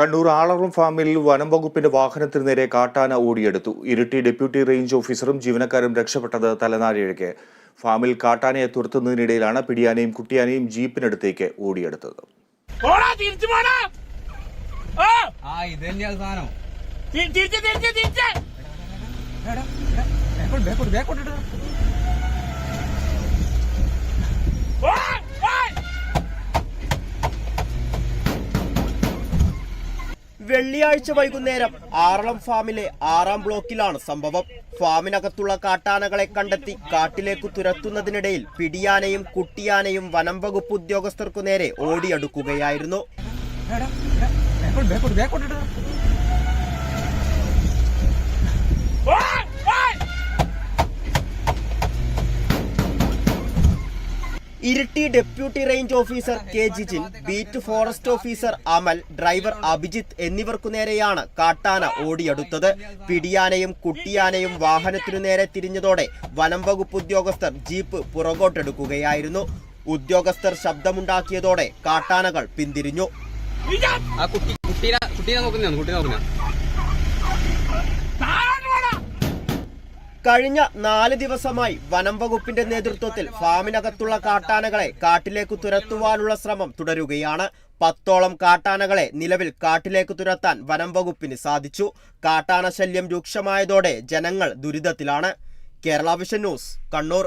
കണ്ണൂർ ആളറും ഫാമിൽ വനം വകുപ്പിന്റെ വാഹനത്തിന് നേരെ കാട്ടാന ഓടിയെടുത്തു ഇരിട്ടി ഡെപ്യൂട്ടി റേഞ്ച് ഓഫീസറും ജീവനക്കാരും രക്ഷപ്പെട്ടത് തലനാരിഴയ്ക്ക് ഫാമിൽ കാട്ടാനയെ തുരത്തുന്നതിനിടയിലാണ് പിടിയാനയും കുട്ടിയാനയും ജീപ്പിനടുത്തേക്ക് ഓടിയെടുത്തത് തിരിച്ചു തിരിച്ചു തിരിച്ചു വെള്ളിയാഴ്ച വൈകുന്നേരം ആറളം ഫാമിലെ ആറാം ബ്ലോക്കിലാണ് സംഭവം. ഫാമിനകത്തുള്ള കാട്ടാനകളെ കണ്ടെത്തി കാട്ടിലേക്ക് തുരത്തുന്നതിനിടയിൽ പിടിയാനയും കുട്ടിയാനയും വനം വകുപ്പ് ഉദ്യോഗസ്ഥർക്കു നേരെ ഓടിയടുക്കുകയായിരുന്നു. Iritty deputy range officer K Jijin beat forest officer Amal driver Abhijith എന്നിവർക്കു നേരെയാണ് കാട്ടാന ഓടിയെടുത്തത്. പിടിയാനയും കുട്ടിയാനയും വാഹനത്തിനു നേരെ തിരിഞ്ഞതോടെ വനം വകുപ്പ് ഉദ്യോഗസ്ഥർ ജീപ്പ് പുറകോട്ടെടുക്കുകയായിരുന്നു. ഉദ്യോഗസ്ഥർ ശബ്ദമുണ്ടാക്കിയതോടെ കാട്ടാനകൾ പിന്തിരിഞ്ഞു. കുട്ടീനെ കുട്ടീനെ കുട്ടീനെ കഴിഞ്ഞ നാല് ദിവസമായി വനം വകുപ്പിന്റെ നേതൃത്വത്തിൽ ഫാമിനകത്തുള്ള കാട്ടാനകളെ കാട്ടിലേക്ക് തുരത്തുവാനുള്ള ശ്രമം തുടരുകയാണ്. പത്തോളം കാട്ടാനകളെ നിലവിൽ കാട്ടിലേക്ക് തുരത്താൻ വനം വകുപ്പിന് സാധിച്ചു. കാട്ടാന ശല്യം രൂക്ഷമായതോടെ ജനങ്ങൾ ദുരിതത്തിലാണ്. Kerala vision news Kannur.